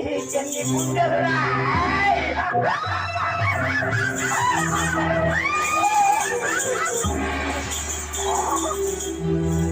Thank you.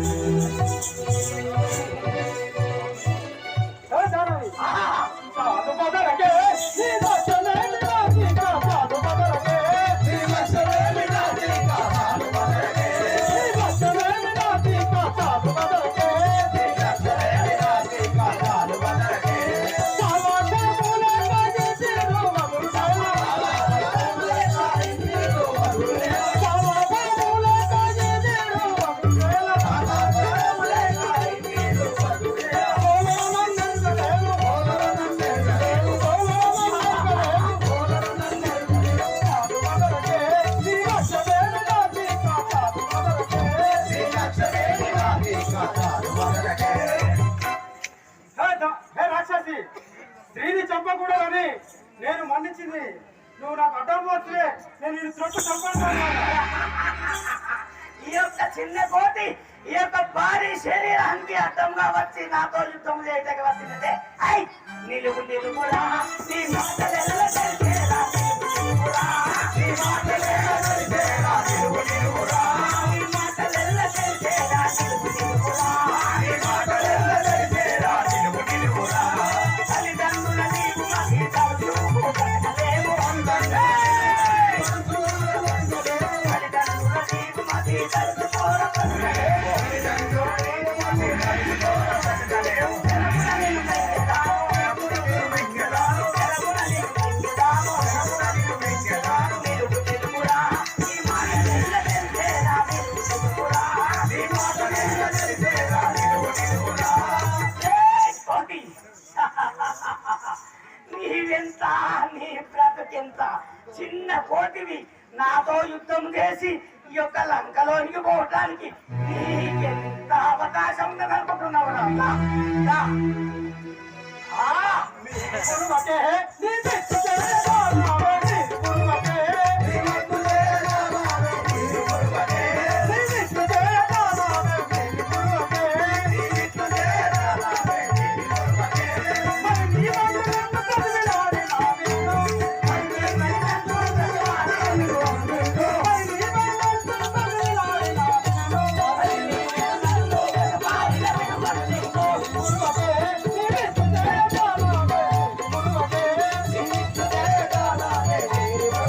నేను మన్నించింది. నువ్వు నాకు అడ్డం పోతే నేను ఇది త్రొట్టు సంపాదించాను ఈ యొక్క చిన్న కోటి ఈ యొక్క భారీ శరీరానికి అడ్డంగా వచ్చి నాతో యుద్ధం చేయటకి వచ్చినదే ఐ నిలువు నిలువురా నీ ఎంత చిన్న కోటివి నాతో యుద్ధం చేసి ఈ యొక్క లంకలోనికి పోవటానికి నీకెంత అవకాశం ఉందని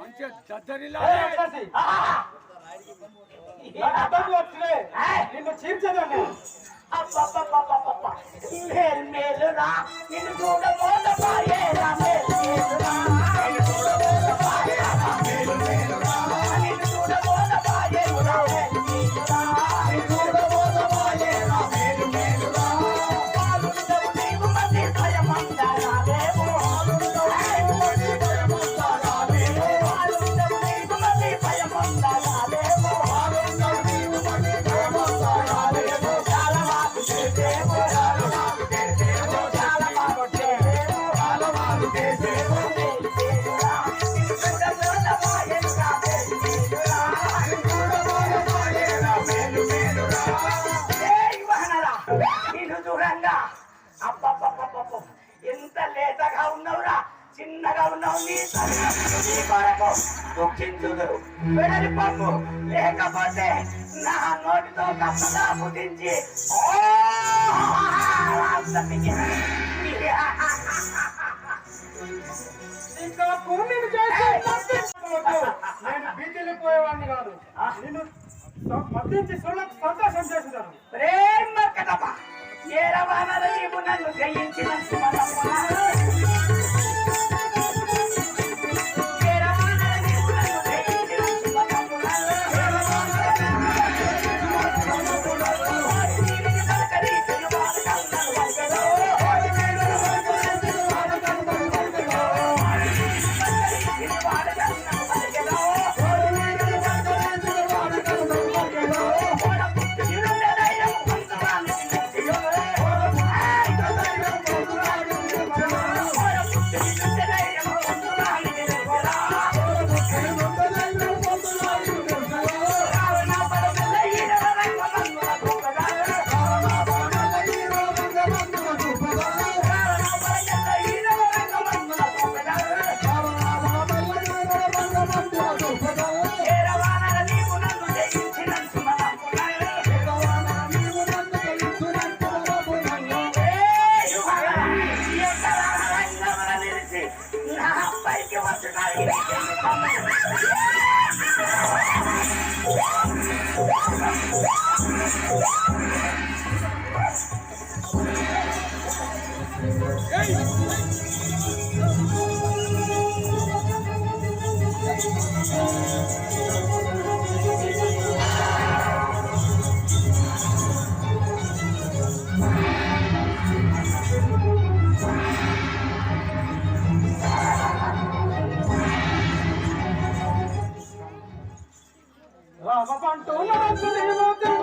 మంచిగా దద్దరిలా నిన్ను చీల్చదమ్మా అబ్బబ్బబ్బబ్బబ్బ. మేలు మేలురా నిన్ను చూడబోదపాయేరా ఎంత లేతగా ఉన్నావురా చిన్నగా ఉన్నావు నీ నీ కొరకు దుఃఖించుదురు వెడలి పప్పు లేకపోతే నా నోటితో కప్పదా పుట్టించి భూమిని చేసి నేను బీచీలు పోయేవాడిని కాదు. నిన్ను స- మద్దించి సంతోషం చేస్తున్నాను Hey! Baba, Baba, Baba, Baba, Baba, Baba,